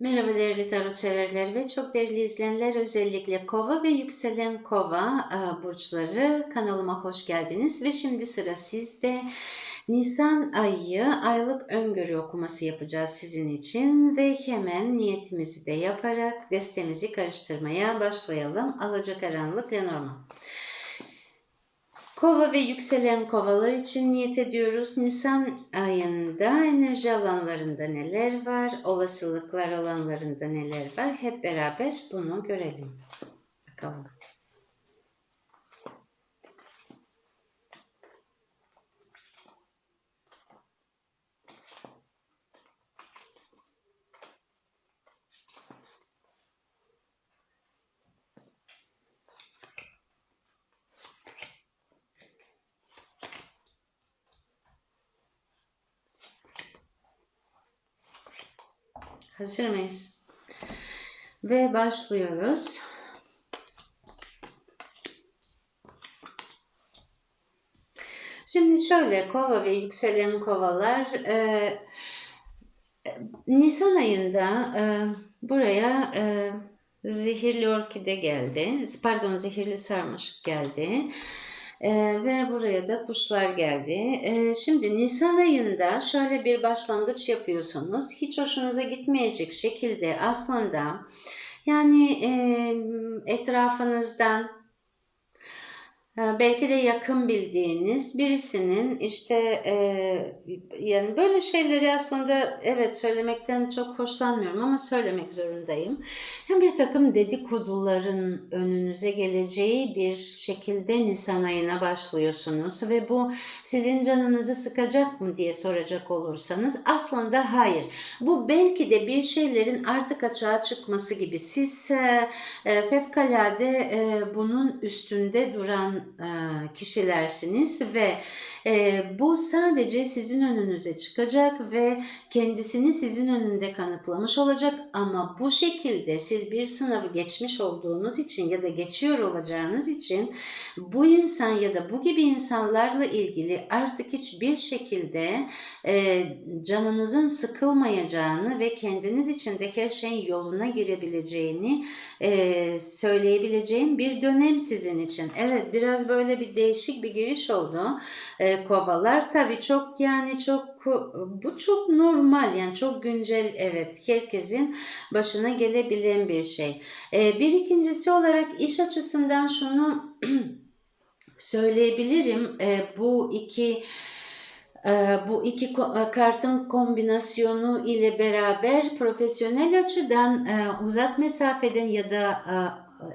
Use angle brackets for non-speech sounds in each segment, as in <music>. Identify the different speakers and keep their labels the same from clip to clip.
Speaker 1: Merhaba değerli tarot severler ve çok değerli izleyenler özellikle kova ve yükselen kova e, burçları kanalıma hoş geldiniz ve şimdi sıra sizde. Nisan ayı aylık öngörü okuması yapacağız sizin için ve hemen niyetimizi de yaparak destemizi karıştırmaya başlayalım. Alacakaranlık Lenormand. Kova ve yükselen kovalar için niyet ediyoruz. Nisan ayında enerji alanlarında neler var, olasılıklar alanlarında neler var hep beraber bunu görelim. Bakalım. Hazır mıyız? Ve başlıyoruz. Şimdi şöyle kova ve yükselen kovalar e, Nisan ayında e, buraya e, zehirli orkide geldi. Pardon zehirli sarmaşık geldi. Ee, ve buraya da kuşlar geldi. Ee, şimdi Nisan ayında şöyle bir başlangıç yapıyorsunuz. Hiç hoşunuza gitmeyecek şekilde aslında yani e, etrafınızdan belki de yakın bildiğiniz birisinin işte e, yani böyle şeyleri aslında evet söylemekten çok hoşlanmıyorum ama söylemek zorundayım. Yani bir takım dedikoduların önünüze geleceği bir şekilde Nisan ayına başlıyorsunuz ve bu sizin canınızı sıkacak mı diye soracak olursanız aslında hayır. Bu belki de bir şeylerin artık açığa çıkması gibi siz e, fevkalade e, bunun üstünde duran kişilersiniz ve e, bu sadece sizin önünüze çıkacak ve kendisini sizin önünde kanıtlamış olacak ama bu şekilde siz bir sınavı geçmiş olduğunuz için ya da geçiyor olacağınız için bu insan ya da bu gibi insanlarla ilgili artık hiçbir şekilde e, canınızın sıkılmayacağını ve kendiniz için de her şeyin yoluna girebileceğini e, söyleyebileceğim bir dönem sizin için. Evet biraz böyle bir değişik bir giriş oldu. E, kovalar tabii çok yani çok bu çok normal yani çok güncel evet herkesin başına gelebilen bir şey. E, bir ikincisi olarak iş açısından şunu <clears throat> söyleyebilirim. E, bu iki e, bu iki e, kartın kombinasyonu ile beraber profesyonel açıdan e, uzak mesafeden ya da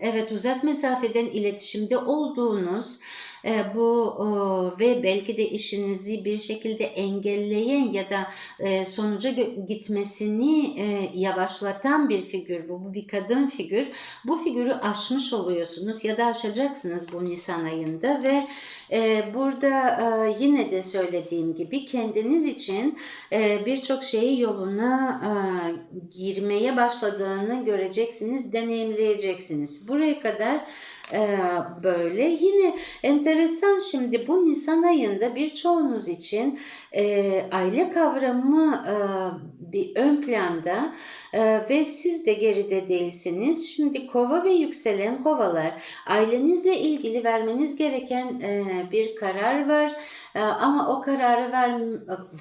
Speaker 1: evet uzak mesafeden iletişimde olduğunuz e, bu ve belki de işinizi bir şekilde engelleyen ya da e, sonuca gitmesini e, yavaşlatan bir figür bu. Bu bir kadın figür. Bu figürü aşmış oluyorsunuz ya da aşacaksınız bu Nisan ayında ve burada yine de söylediğim gibi kendiniz için birçok şeyi yoluna girmeye başladığını göreceksiniz, deneyimleyeceksiniz. Buraya kadar ee, böyle. Yine enteresan şimdi bu Nisan ayında birçoğunuz için e, aile kavramı e, bir ön planda e, ve siz de geride değilsiniz. Şimdi kova ve yükselen kovalar ailenizle ilgili vermeniz gereken e, bir karar var e, ama o kararı ver,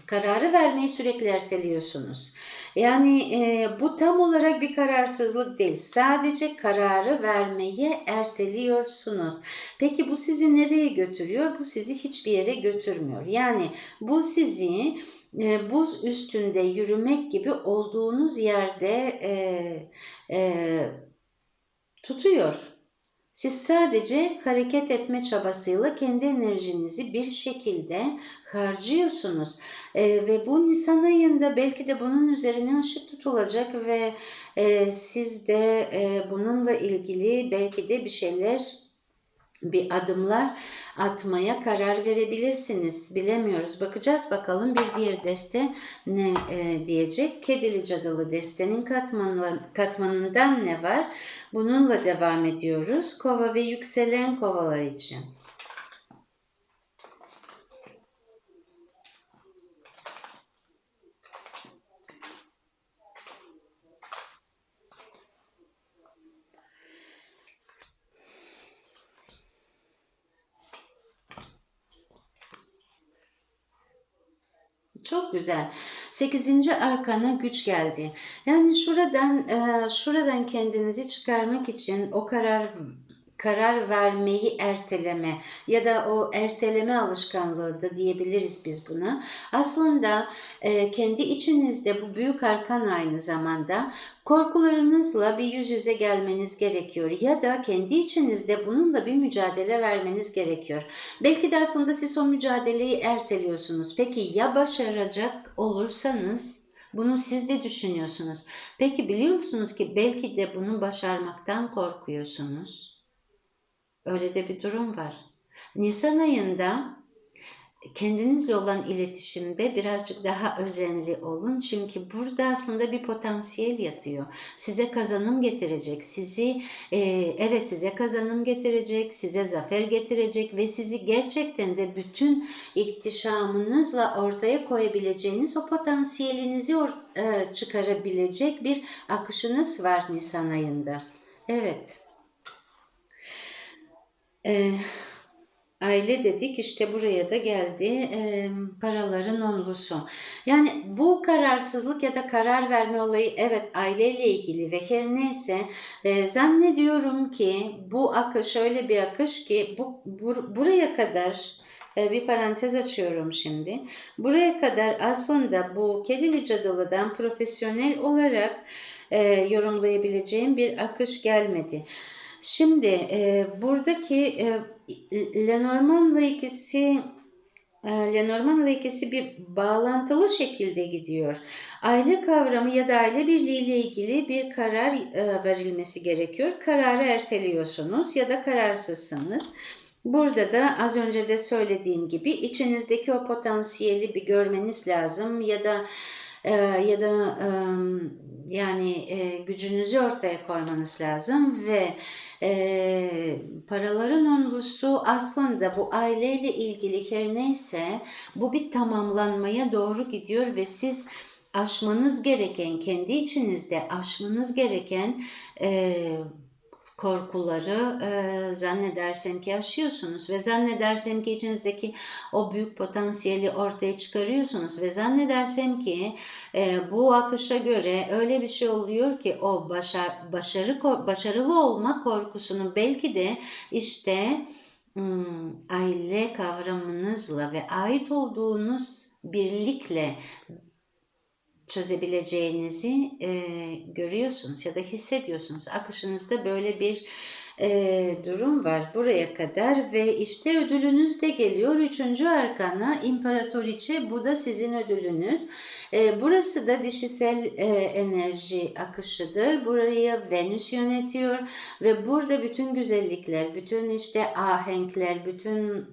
Speaker 1: kararı vermeyi sürekli erteliyorsunuz. Yani e, bu tam olarak bir kararsızlık değil. Sadece kararı vermeyi erteliyorsunuz. Peki bu sizi nereye götürüyor? Bu sizi hiçbir yere götürmüyor. Yani bu sizi e, buz üstünde yürümek gibi olduğunuz yerde e, e, tutuyor. Siz sadece hareket etme çabasıyla kendi enerjinizi bir şekilde harcıyorsunuz. E, ve bu Nisan ayında belki de bunun üzerine ışık tutulacak ve e, siz de e, bununla ilgili belki de bir şeyler bir adımlar atmaya karar verebilirsiniz. Bilemiyoruz. Bakacağız bakalım bir diğer deste ne e, diyecek. Kedili cadılı destenin katmanı, katmanından ne var? Bununla devam ediyoruz. Kova ve yükselen kovalar için. Çok güzel. Sekizinci arkana güç geldi. Yani şuradan e, şuradan kendinizi çıkarmak için o karar karar vermeyi erteleme ya da o erteleme alışkanlığı da diyebiliriz biz buna. Aslında e, kendi içinizde bu büyük arkan aynı zamanda korkularınızla bir yüz yüze gelmeniz gerekiyor ya da kendi içinizde bununla bir mücadele vermeniz gerekiyor. Belki de aslında siz o mücadeleyi erteliyorsunuz. Peki ya başaracak olursanız bunu siz de düşünüyorsunuz. Peki biliyor musunuz ki belki de bunu başarmaktan korkuyorsunuz? Öyle de bir durum var. Nisan ayında kendinizle olan iletişimde birazcık daha özenli olun. Çünkü burada aslında bir potansiyel yatıyor. Size kazanım getirecek. Sizi e, evet size kazanım getirecek, size zafer getirecek ve sizi gerçekten de bütün ihtişamınızla ortaya koyabileceğiniz o potansiyelinizi or- e, çıkarabilecek bir akışınız var Nisan ayında. Evet. Ee, aile dedik işte buraya da geldi Ee, paraların onlusu. Yani bu kararsızlık ya da karar verme olayı evet aileyle ilgili ve her neyse e, zannediyorum ki bu akış öyle bir akış ki bu, bur- buraya kadar e, bir parantez açıyorum şimdi. Buraya kadar aslında bu kedili cadılıdan profesyonel olarak e, yorumlayabileceğim bir akış gelmedi. Şimdi e, buradaki e, Lenormand'la ikisi e, Lenormand'la ikisi bir bağlantılı şekilde gidiyor. Aile kavramı ya da aile birliği ile ilgili bir karar verilmesi gerekiyor. Kararı erteliyorsunuz ya da kararsızsınız. Burada da az önce de söylediğim gibi içinizdeki o potansiyeli bir görmeniz lazım ya da e, ya da e, yani e, gücünüzü ortaya koymanız lazım ve e, paraların onlusu aslında bu aileyle ilgili her neyse bu bir tamamlanmaya doğru gidiyor ve siz aşmanız gereken kendi içinizde aşmanız gereken e, korkuları e, zannedersem ki aşıyorsunuz ve zannedersem ki içinizdeki o büyük potansiyeli ortaya çıkarıyorsunuz ve zannedersem ki e, bu akışa göre öyle bir şey oluyor ki o başar, başarı başarılı olma korkusunu belki de işte hmm, aile kavramınızla ve ait olduğunuz birlikle çözebileceğinizi e, görüyorsunuz ya da hissediyorsunuz. Akışınızda böyle bir e, durum var buraya kadar ve işte ödülünüz de geliyor. Üçüncü arkana imparatoriçe bu da sizin ödülünüz. E, burası da dişisel e, enerji akışıdır. Burayı Venüs yönetiyor ve burada bütün güzellikler, bütün işte ahenkler, bütün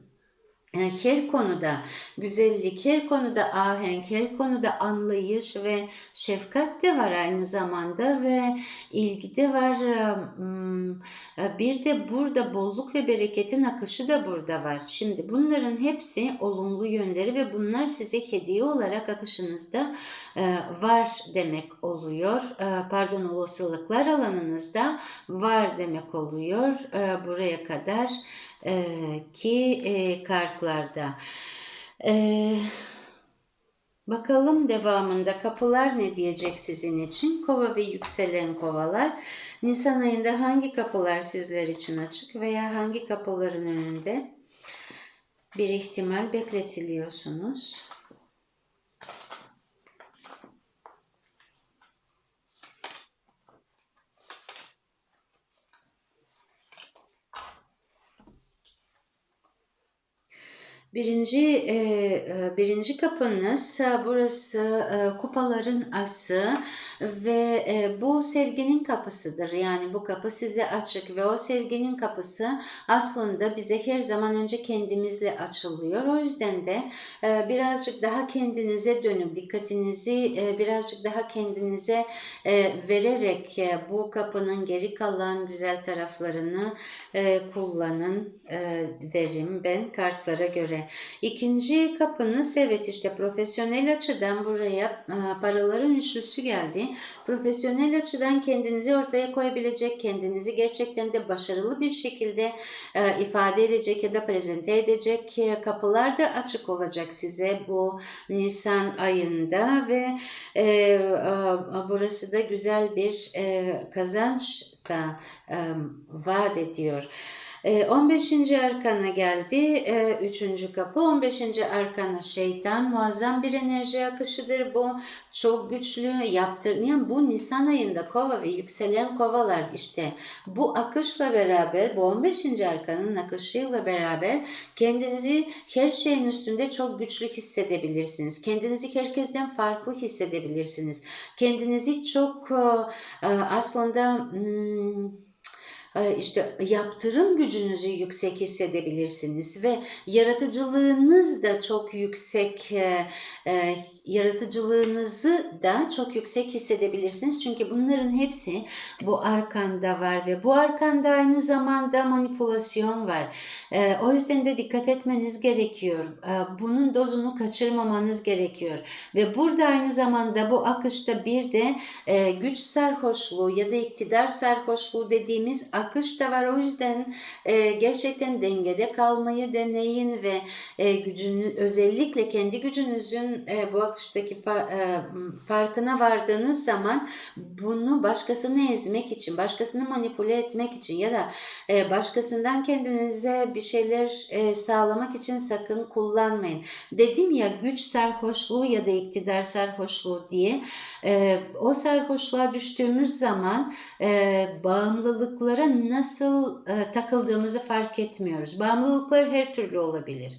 Speaker 1: her konuda güzellik, her konuda ahenk, her konuda anlayış ve şefkat de var aynı zamanda ve ilgi de var. Bir de burada bolluk ve bereketin akışı da burada var. Şimdi bunların hepsi olumlu yönleri ve bunlar size hediye olarak akışınızda var demek oluyor. Pardon olasılıklar alanınızda var demek oluyor. Buraya kadar ki kartlarda. Bakalım devamında kapılar ne diyecek sizin için? Kova ve yükselen kovalar. Nisan ayında hangi kapılar sizler için açık veya hangi kapıların önünde bir ihtimal bekletiliyorsunuz? Birinci e, e, birinci kapınız burası e, kupaların ası ve bu sevginin kapısıdır. Yani bu kapı size açık ve o sevginin kapısı aslında bize her zaman önce kendimizle açılıyor. O yüzden de birazcık daha kendinize dönüp dikkatinizi birazcık daha kendinize vererek bu kapının geri kalan güzel taraflarını kullanın derim ben kartlara göre. İkinci kapınız evet işte profesyonel açıdan buraya e, paraların üçlüsü geldi. Profesyonel açıdan kendinizi ortaya koyabilecek, kendinizi gerçekten de başarılı bir şekilde e, ifade edecek ya da prezente edecek e, kapılar da açık olacak size bu Nisan ayında ve burası da güzel bir kazanç da vaat ediyor. 15. Ee, arkana geldi. 3. Ee, kapı. 15. arkana şeytan. Muazzam bir enerji akışıdır bu. Çok güçlü. Yaptırmayan bu Nisan ayında kova ve yükselen kovalar işte bu akışla beraber bu 15. arkanın akışıyla beraber kendinizi her şeyin üstünde çok güçlü hissedebilirsiniz. Kendinizi herkesten farklı hissedebilirsiniz. Kendinizi çok e, aslında hmm, işte yaptırım gücünüzü yüksek hissedebilirsiniz ve yaratıcılığınız da çok yüksek e, e, yaratıcılığınızı da çok yüksek hissedebilirsiniz. Çünkü bunların hepsi bu arkanda var ve bu arkanda aynı zamanda manipülasyon var. E, o yüzden de dikkat etmeniz gerekiyor. E, bunun dozunu kaçırmamanız gerekiyor. Ve burada aynı zamanda bu akışta bir de e, güç sarhoşluğu ya da iktidar sarhoşluğu dediğimiz akış da var. O yüzden e, gerçekten dengede kalmayı deneyin ve e, gücünü özellikle kendi gücünüzün e, bu akıştaki e, farkına vardığınız zaman bunu başkasını ezmek için, başkasını manipüle etmek için ya da e, başkasından kendinize bir şeyler e, sağlamak için sakın kullanmayın. Dedim ya güç sarhoşluğu ya da iktidar sarhoşluğu diye o sarhoşluğa düştüğümüz zaman bağımlılıklara nasıl takıldığımızı fark etmiyoruz. Bağımlılıklar her türlü olabilir.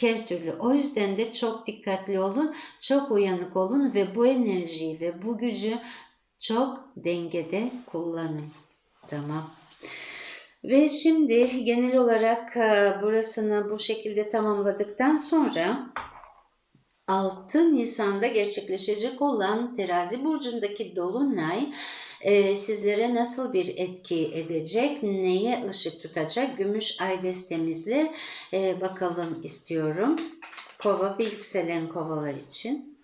Speaker 1: Her türlü. O yüzden de çok dikkatli olun, çok uyanık olun ve bu enerjiyi ve bu gücü çok dengede kullanın. Tamam. Ve şimdi genel olarak e, burasını bu şekilde tamamladıktan sonra 6 Nisan'da gerçekleşecek olan terazi burcundaki dolunay e, sizlere nasıl bir etki edecek, neye ışık tutacak gümüş ay destemizle e, bakalım istiyorum. Kova ve yükselen kovalar için.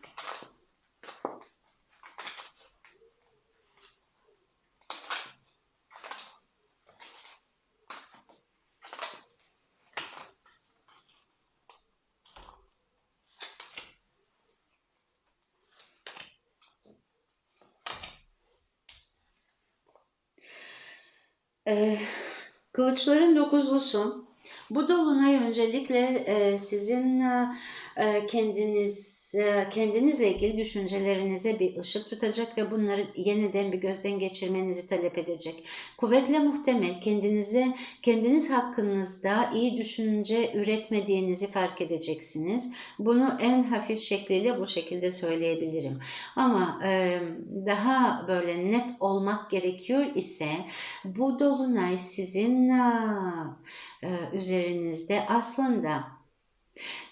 Speaker 1: Ee, kılıçların dokuzlusu. Bu dolunay öncelikle e, sizin e, kendiniz kendinizle ilgili düşüncelerinize bir ışık tutacak ve bunları yeniden bir gözden geçirmenizi talep edecek. Kuvvetle muhtemel kendinize kendiniz hakkınızda iyi düşünce üretmediğinizi fark edeceksiniz. Bunu en hafif şekliyle bu şekilde söyleyebilirim. Ama e, daha böyle net olmak gerekiyor ise bu dolunay sizin e, üzerinizde aslında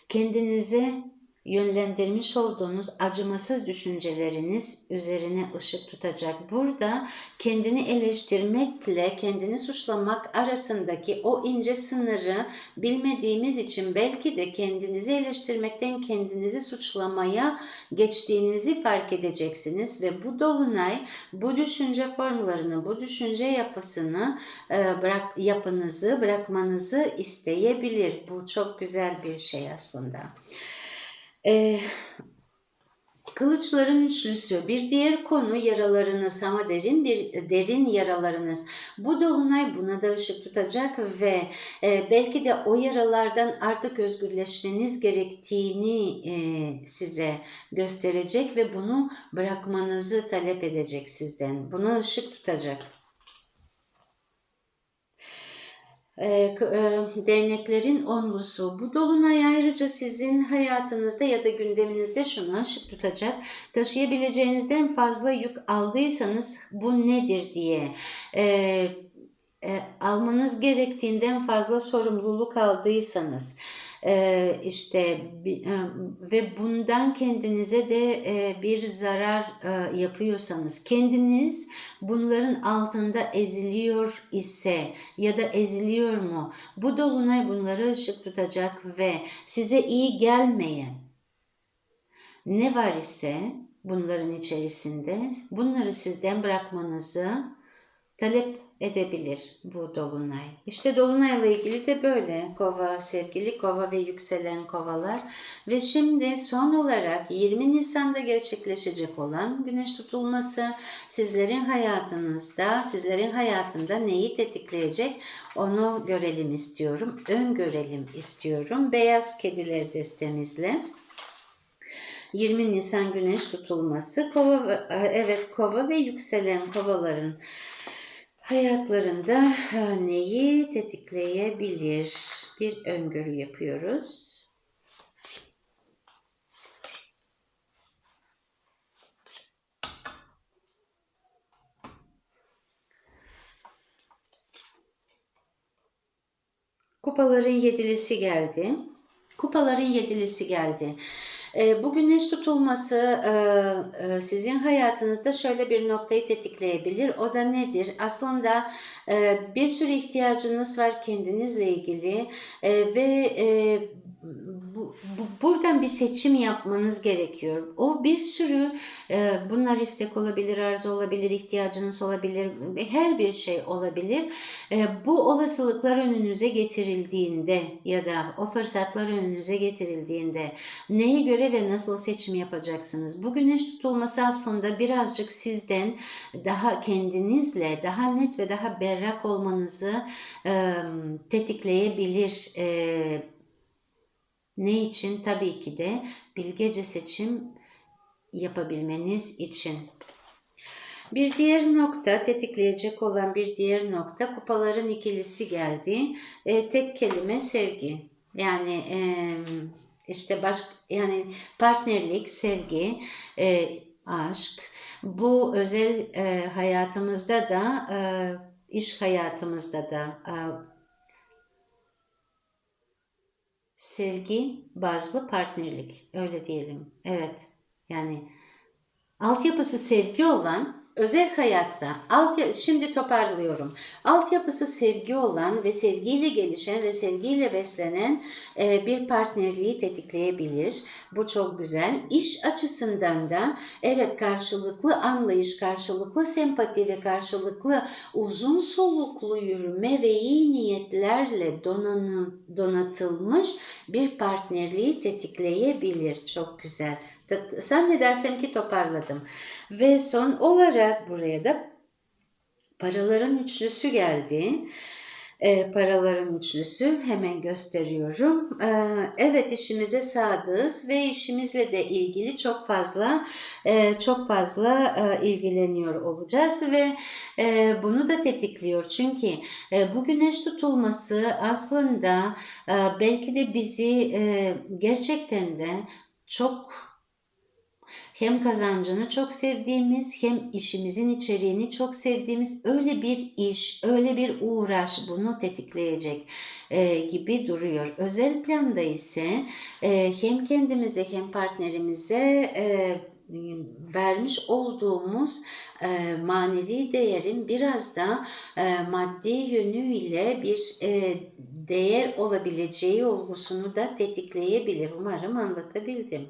Speaker 1: kendinize yönlendirmiş olduğunuz acımasız düşünceleriniz üzerine ışık tutacak. Burada kendini eleştirmekle kendini suçlamak arasındaki o ince sınırı bilmediğimiz için belki de kendinizi eleştirmekten kendinizi suçlamaya geçtiğinizi fark edeceksiniz ve bu dolunay bu düşünce formlarını, bu düşünce yapısını e, bırak yapınızı bırakmanızı isteyebilir. Bu çok güzel bir şey aslında. E, Kılıçların üçlüsü. Bir diğer konu yaralarınız ama derin bir derin yaralarınız. Bu dolunay buna da ışık tutacak ve e, belki de o yaralardan artık özgürleşmeniz gerektiğini e, size gösterecek ve bunu bırakmanızı talep edecek sizden. Buna ışık tutacak. e, e, değneklerin onlusu. Bu dolunay ayrıca sizin hayatınızda ya da gündeminizde şunu ışık tutacak. Taşıyabileceğinizden fazla yük aldıysanız bu nedir diye e, e, almanız gerektiğinden fazla sorumluluk aldıysanız e, işte ve bundan kendinize de bir zarar yapıyorsanız kendiniz bunların altında eziliyor ise ya da eziliyor mu? Bu dolunay bunları ışık tutacak ve size iyi gelmeyen ne var ise bunların içerisinde bunları sizden bırakmanızı talep edebilir bu dolunay. İşte dolunayla ilgili de böyle kova sevgili kova ve yükselen kovalar ve şimdi son olarak 20 Nisan'da gerçekleşecek olan güneş tutulması sizlerin hayatınızda sizlerin hayatında neyi tetikleyecek onu görelim istiyorum. Öngörelim istiyorum. Beyaz kediler destemizle. 20 Nisan güneş tutulması kova ve- evet kova ve yükselen kovaların hayatlarında e, neyi tetikleyebilir bir öngörü yapıyoruz. Kupaların yedilisi geldi. Kupaların yedilisi geldi. E, Bu güneş tutulması e, e, sizin hayatınızda şöyle bir noktayı tetikleyebilir. O da nedir? Aslında e, bir sürü ihtiyacınız var kendinizle ilgili ve bu, bu- buradan bir seçim yapmanız gerekiyor. O bir sürü e, bunlar istek olabilir, arzu olabilir, ihtiyacınız olabilir, her bir şey olabilir. E, bu olasılıklar önünüze getirildiğinde ya da o fırsatlar önünüze getirildiğinde neye göre ve nasıl seçim yapacaksınız? Bu güneş tutulması aslında birazcık sizden daha kendinizle daha net ve daha berrak olmanızı e, tetikleyebilir. E, ne için? Tabii ki de bilgece seçim yapabilmeniz için. Bir diğer nokta, tetikleyecek olan bir diğer nokta kupaların ikilisi geldi. E, tek kelime sevgi. Yani e, işte baş, yani partnerlik, sevgi, e, aşk. Bu özel e, hayatımızda da, e, iş hayatımızda da e, sevgi bazlı partnerlik. Öyle diyelim. Evet. Yani altyapısı sevgi olan özel hayatta alt şimdi toparlıyorum. Altyapısı sevgi olan ve sevgiyle gelişen ve sevgiyle beslenen e, bir partnerliği tetikleyebilir. Bu çok güzel. İş açısından da evet karşılıklı anlayış, karşılıklı sempati ve karşılıklı uzun soluklu yürüme ve iyi niyetlerle donanım, donatılmış bir partnerliği tetikleyebilir. Çok güzel. Zannedersem ki toparladım. Ve son olarak buraya da paraların üçlüsü geldi. E, paraların üçlüsü hemen gösteriyorum. E, evet işimize sadığız ve işimizle de ilgili çok fazla e, çok fazla e, ilgileniyor olacağız ve e, bunu da tetikliyor. Çünkü e, bu güneş tutulması aslında e, belki de bizi e, gerçekten de çok hem kazancını çok sevdiğimiz hem işimizin içeriğini çok sevdiğimiz öyle bir iş, öyle bir uğraş bunu tetikleyecek e, gibi duruyor. Özel planda ise e, hem kendimize hem partnerimize e, vermiş olduğumuz e, manevi değerin biraz da e, maddi yönüyle bir e, değer olabileceği olgusunu da tetikleyebilir. Umarım anlatabildim.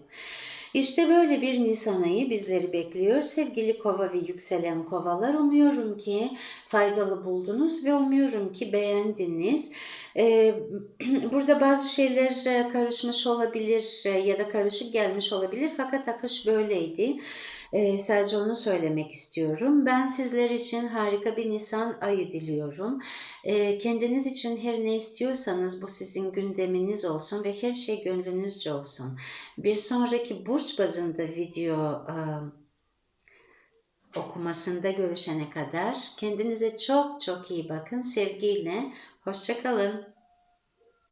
Speaker 1: İşte böyle bir Nisan ayı bizleri bekliyor. Sevgili kova ve yükselen kovalar umuyorum ki faydalı buldunuz ve umuyorum ki beğendiniz. Ee, <clears throat> burada bazı şeyler e, karışmış olabilir e, ya da karışık gelmiş olabilir fakat akış böyleydi. Ee, sadece onu söylemek istiyorum. Ben sizler için harika bir Nisan ayı diliyorum. Ee, kendiniz için her ne istiyorsanız bu sizin gündeminiz olsun ve her şey gönlünüzce olsun. Bir sonraki burç bazında video e, okumasında görüşene kadar kendinize çok çok iyi bakın. Sevgiyle, hoşçakalın.